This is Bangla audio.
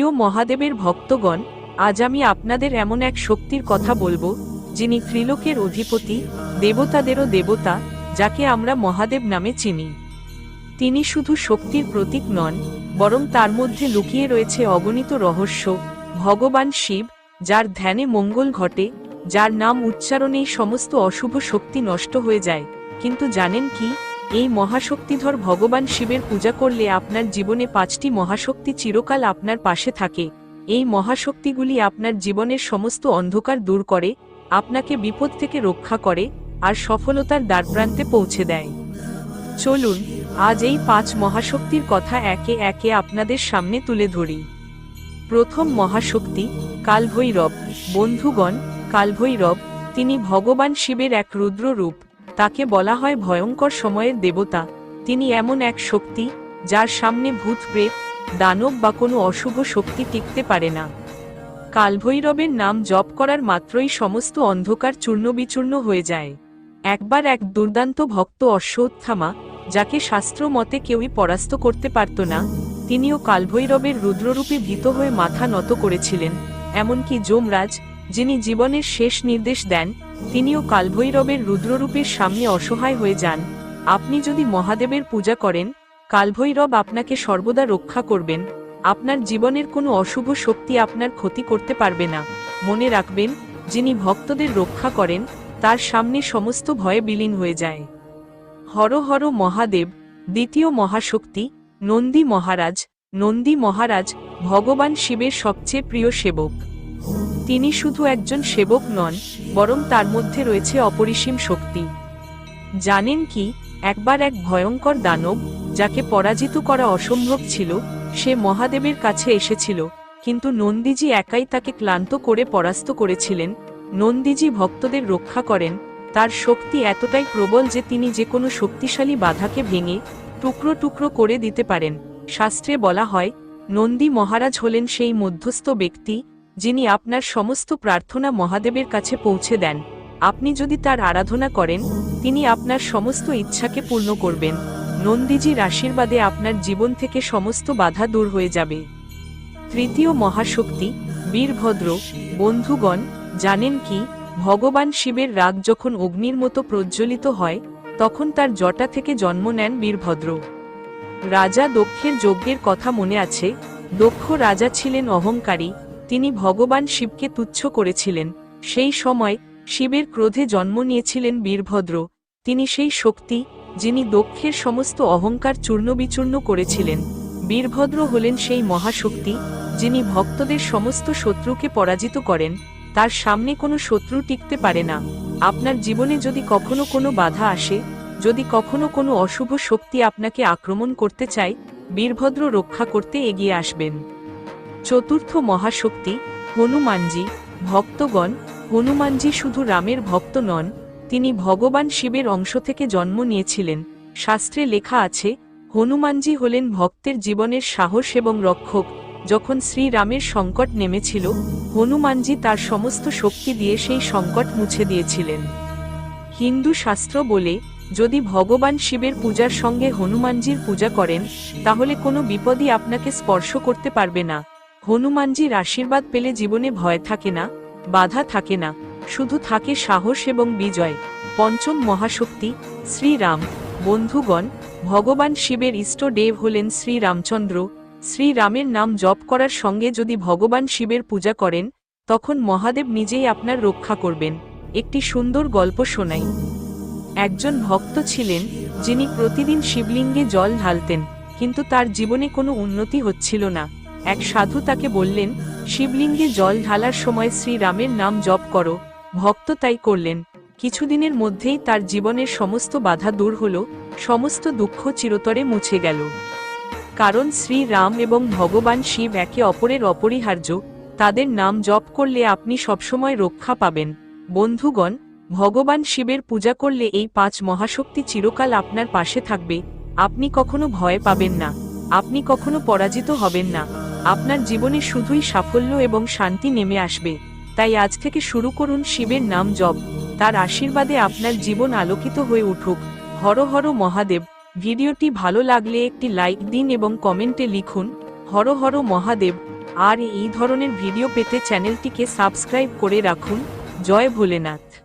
মহাদেবের ভক্তগণ, আজ আমি আপনাদের এমন এক শক্তির কথা বলব, যিনি ত্রিলোকের অধিপতি, দেবতাদেরও দেবতা, যাকে আমরা মহাদেব নামে চিনি। তিনি শুধু শক্তির প্রতীক নন, বরং তার মধ্যে লুকিয়ে রয়েছে অগণিত রহস্য, ভগবান শিব, যার ধ্যানে মঙ্গল ঘটে, যার নাম উচ্চারণেই সমস্ত অশুভ শক্তি নষ্ট হয়ে যায়। কিন্তু জানেন কি? এই মহাশক্তিধর ভগবান শিবের পূজা করলে আপনার জীবনে পাঁচটি মহাশক্তি চিরকাল আপনার পাশে থাকে। এই মহাশক্তিগুলি আপনার জীবনের সমস্ত অন্ধকার দূর করে, আপনাকে বিপদ থেকে রক্ষা করে আর সফলতার দ্বারপ্রান্তে পৌঁছে দেয়। চলুন, আজ এই পাঁচ মহাশক্তির কথা একে একে আপনাদের সামনে তুলে ধরি। প্রথম মহাশক্তি, কালভৈরব। বন্ধুগণ, কালভৈরব, তিনি ভগবান শিবের এক রুদ্র রূপ তাকে বলা হয় ভয়ঙ্কর সময়ের দেবতা। তিনি এমন এক শক্তি, যার সামনে ভূত, প্রেত, দানব বা কোনো অশুভ শক্তি টিকতে পারে না। কালভৈরবের নাম জপ করার মাত্রই সমস্ত অন্ধকার চূর্ণবিচূর্ণ হয়ে যায়। একবার এক দুর্দান্ত ভক্ত অশ্বত্থামা, যাকে শাস্ত্র মতে কেউই পরাস্ত করতে পারত না, তিনিও কালভৈরবের রুদ্ররূপে ভীত হয়ে মাথা নত করেছিলেন, এমনকি যমরাজ যিনি জীবনের শেষ নির্দেশ দেন, তিনিও কালভৈরবের রুদ্ররূপের সামনে অসহায় হয়ে যান। আপনি যদি মহাদেবের পূজা করেন, কালভৈরব আপনাকে সর্বদা রক্ষা করবেন। আপনার জীবনের কোনো অশুভ শক্তি আপনার ক্ষতি করতে পারবে না। মনে রাখবেন, যিনি ভক্তদের রক্ষা করেন, তার সামনে সমস্ত ভয়ে বিলীন হয়ে যায়। হর হর মহাদেব, দ্বিতীয় মহাশক্তি, নন্দী মহারাজ নন্দী মহারাজ, ভগবান শিবের সবচেয়ে প্রিয় সেবক। তিনি শুধু একজন সেবক নন, বরং তার মধ্যে রয়েছে অপরিসীম শক্তি। জানেন কি, একবার এক ভয়ঙ্কর দানব, যাকে পরাজিত করা অসম্ভব ছিল, সে মহাদেবের কাছে এসেছিল, কিন্তু নন্দীজি একাই তাকে ক্লান্ত করে পরাস্ত করেছিলেন, নন্দীজি ভক্তদের রক্ষা করেন, তার শক্তি এতটাই প্রবল যে তিনি যে কোনো শক্তিশালী বাধাকে ভেঙে, টুকরো টুকরো করে দিতে পারেন। শাস্ত্রে বলা হয়, নন্দী মহারাজ হলেন সেই মধ্যস্থ ব্যক্তি যিনি আপনার সমস্ত প্রার্থনা মহাদেবের কাছে পৌঁছে দেন। আপনি যদি তার আরাধনা করেন, তিনি আপনার সমস্ত ইচ্ছাকে পূর্ণ করবেন। নন্দীজির আশীর্বাদে আপনার জীবন থেকে সমস্ত বাধা দূর হয়ে যাবে। তৃতীয় মহাশক্তি, বীরভদ্র, বন্ধুগণ, জানেন কি, ভগবান শিবের রাগ যখন অগ্নির মতো প্রজ্বলিত হয়, তখন তার জটা থেকে জন্ম নেন বীরভদ্র। রাজা দক্ষের যজ্ঞের কথা মনে আছে, দক্ষ রাজা ছিলেন অহংকারী তিনি ভগবান শিবকে তুচ্ছ করেছিলেন। সেই সময় শিবের ক্রোধে জন্ম নিয়েছিলেন বীরভদ্র। তিনি সেই শক্তি, যিনি দক্ষের সমস্ত অহংকার চূর্ণবিচূর্ণ করেছিলেন। বীরভদ্র হলেন সেই মহাশক্তি, যিনি ভক্তদের সমস্ত শত্রুকে পরাজিত করেন। তার সামনে কোনো শত্রু টিকতে পারে না। আপনার জীবনে যদি কখনো কোনো বাধা আসে, যদি কখনো কোনো অশুভ শক্তি আপনাকে আক্রমণ করতে চায়, বীরভদ্র রক্ষা করতে এগিয়ে আসবেন। চতুর্থ মহাশক্তি, হনুমানজি, ভক্তগণ, হনুমানজি শুধু রামের ভক্ত নন, তিনি ভগবান শিবের অংশ থেকে জন্ম নিয়েছিলেন। শাস্ত্রে লেখা আছে, হনুমানজি হলেন ভক্তের জীবনের সাহস এবং রক্ষক। যখন শ্রীরামের সংকট নেমেছিল, হনুমানজি তার সমস্ত শক্তি দিয়ে সেই সংকট মুছে দিয়েছিলেন। হিন্দু শাস্ত্র বলে, যদি ভগবান শিবের পূজার সঙ্গে হনুমানজির পূজা করেন, তাহলে কোনো বিপদই আপনাকে স্পর্শ করতে পারবে না। হনুমানজির আশীর্বাদ পেলে জীবনে ভয় থাকে না, বাধা থাকে না, শুধু থাকে সাহস এবং বিজয়। পঞ্চম মহাশক্তি, শ্রীরাম। বন্ধুগণ, ভগবান শিবের ইষ্ট দেব হলেন শ্রীরামচন্দ্র। শ্রীরামের নাম জপ করার সঙ্গে যদি ভগবান শিবের পূজা করেন, তখন মহাদেব নিজেই আপনার রক্ষা করবেন। একটি সুন্দর গল্প শোনাই। একজন ভক্ত ছিলেন, যিনি প্রতিদিন শিবলিঙ্গে জল ঢালতেন, কিন্তু তার জীবনে কোনো উন্নতি হচ্ছিল না। এক সাধু তাকে বললেন, শিবলিঙ্গে জল ঢালার সময় শ্রীরামের নাম জপ করো। ভক্ত তাই করলেন। কিছুদিনের মধ্যেই তার জীবনের সমস্ত বাধা দূর হল, সমস্ত দুঃখ চিরতরে মুছে গেল। কারণ শ্রীরাম এবং ভগবান শিব একে অপরের অপরিহার্য, তাদের নাম জপ করলে আপনি সবসময় রক্ষা পাবেন। বন্ধুগণ, ভগবান শিবের পূজা করলে এই পাঁচ মহাশক্তি চিরকাল আপনার পাশে থাকবে, আপনি কখনো ভয় পাবেন না, আপনি কখনো পরাজিত হবেন না। আপনার জীবনে শুধুই সাফল্য এবং শান্তি নেমে আসবে। তাই আজ থেকে শুরু করুন শিবের নাম জপ। তার আশীর্বাদে আপনার জীবন আলোকিত হয়ে উঠুক। হর হর মহাদেব, ভিডিওটি ভালো লাগলে একটি লাইক দিন এবং কমেন্টে লিখুন, হর হর মহাদেব, আর এই ধরনের ভিডিও পেতে চ্যানেলটিকে সাবস্ক্রাইব করে রাখুন। জয় ভোলেনাথ।